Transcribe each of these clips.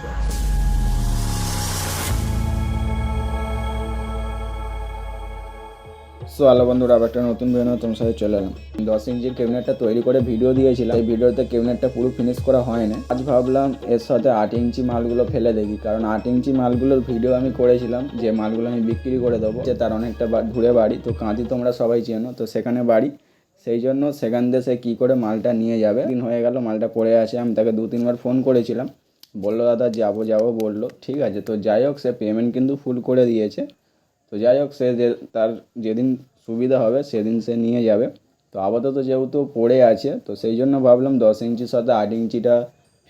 So আলো বন্ধুরা, আবার একটা নতুন ভিডিও তোমার সাথে চলে এলাম। দশ ইঞ্চির কেবিনেটটা তৈরি করে ভিডিও দিয়েছিলাম। এই ভিডিওতে কেবিনেটটা পুরো ফিনিশ করা হয় না আজ ভাবলাম এর সাথে আট ইঞ্চি মালগুলো ফেলে দেখি, কারণ আট ইঞ্চি মালগুলোর ভিডিও আমি করেছিলাম, যে মালগুলো আমি বিক্রি করে দেবো। যে তার অনেকটা ঘুরে বাড়ি, তো কাঁদি তোমরা সবাই চেনো, তো সেখানে বাড়ি। সেই জন্য সেখান দিয়ে সে কী করে মালটা নিয়ে যাবে। দিন হয়ে গেল, মালটা পড়ে আছে, আমি তাকে দু তিনবার ফোন করেছিলাম। বলল, দাদা, যাব যাব, বলল। ঠিক আছে। তো যাই হোক, সে পেমেন্ট কিন্তু ফুল করে দিয়েছে। তো যাই হোক, সে যে, তার যেদিন সুবিধা হবে, সেদিন সে নিয়ে যাবে। তো আপাতত যেহেতু পড়ে আছে, তো সেই জন্য ভাবলাম দশ ইঞ্চির সাথে আট ইঞ্চিটা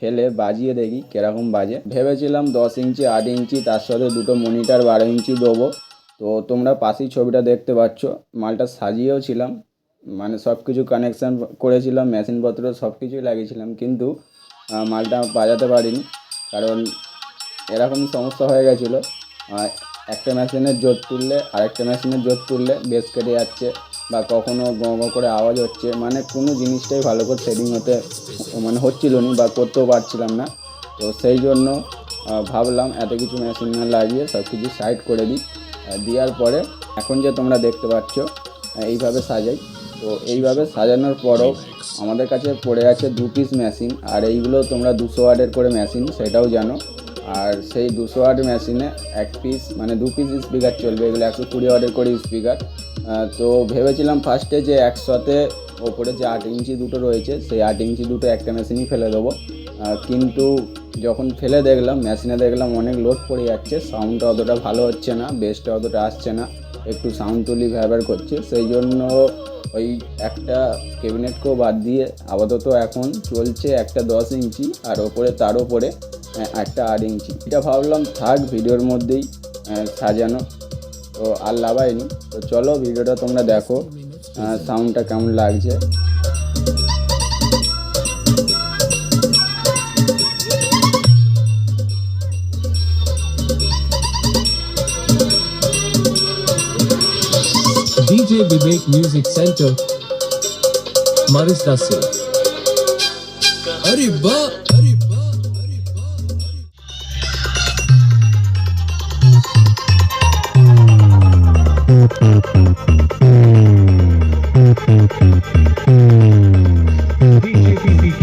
ফেলে বাজিয়ে দেখি কীরকম বাজে। ভেবেছিলাম দশ ইঞ্চি, আট ইঞ্চি, তার সাথে দুটো মনিটার বারো ইঞ্চি দেবো। তো তোমরা পাশেই ছবিটা দেখতে পাচ্ছ। মালটা সাজিয়েও ছিলাম মানে সব কিছু কানেকশান করেছিলাম মেশিনপত্র সব কিছুই লাগিয়েছিলাম। কিন্তু মালটা বাজাতে পারিনি, কারণ এরকম সমস্যা হয়ে গেছিল। একটা মেশিনের জোর তুললে, আরেকটা মেশিনের জোর তুললে বেশ কেটে যাচ্ছে বা কখনো গঁ গঁ করে আওয়াজ হচ্ছে। মানে কোনো জিনিসটাই ভালো করে সেটিং হতে মানে হচ্ছিল না বা করতেও পারছিলাম না। তো সেই জন্য ভাবলাম এত কিছু মেশিন লাগিয়ে সব কিছু সাইড করে দিই। দেওয়ার পরে এখন যে তোমরা দেখতে পাচ্ছ এইভাবে সাজাই। তো এইভাবে সাজানোর পরও আমাদের কাছে পড়ে আছে দু পিস মেশিন আর এইগুলো তোমরা দুশো ওয়াটের করে মেশিন সেটাও জানো। আর সেই দুশো ওয়াট মেশিনে এক পিস মানে দু পিস স্পিকার চলবে, এগুলো একশো কুড়ি ওয়ার্ডের করে স্পিকার তো ভেবেছিলাম ফার্স্টে যে একসাথে ওপরে যে আট ইঞ্চি দুটো রয়েছে, সেই আট ইঞ্চি দুটো একটা মেশিনই ফেলে দেবো। কিন্তু যখন ফেলে দেখলাম মেশিনে দেখলাম অনেক লোড পড়ে যাচ্ছে সাউন্ডটা অতটা ভালো হচ্ছে না বেসটা অতটা আসছে না। একটু সাউন্ড তুলি ভ্যাবার করছে, সেই জন্য ওই একটা ক্যাবিনেটকেও বাদ দিয়ে আপাতত এখন চলছে একটা দশ ইঞ্চি, আর ওপরে তার ওপরে একটা আট ইঞ্চি। এটা ভাবলাম থাক ভিডিওর মধ্যেই সাজানো। তো আর লাভাইনি। তো চলো ভিডিওটা তোমরা দেখো সাউন্ডটা কেমন লাগছে। DJ Vivek Music Center, Maris Dasil. Arriba! DJ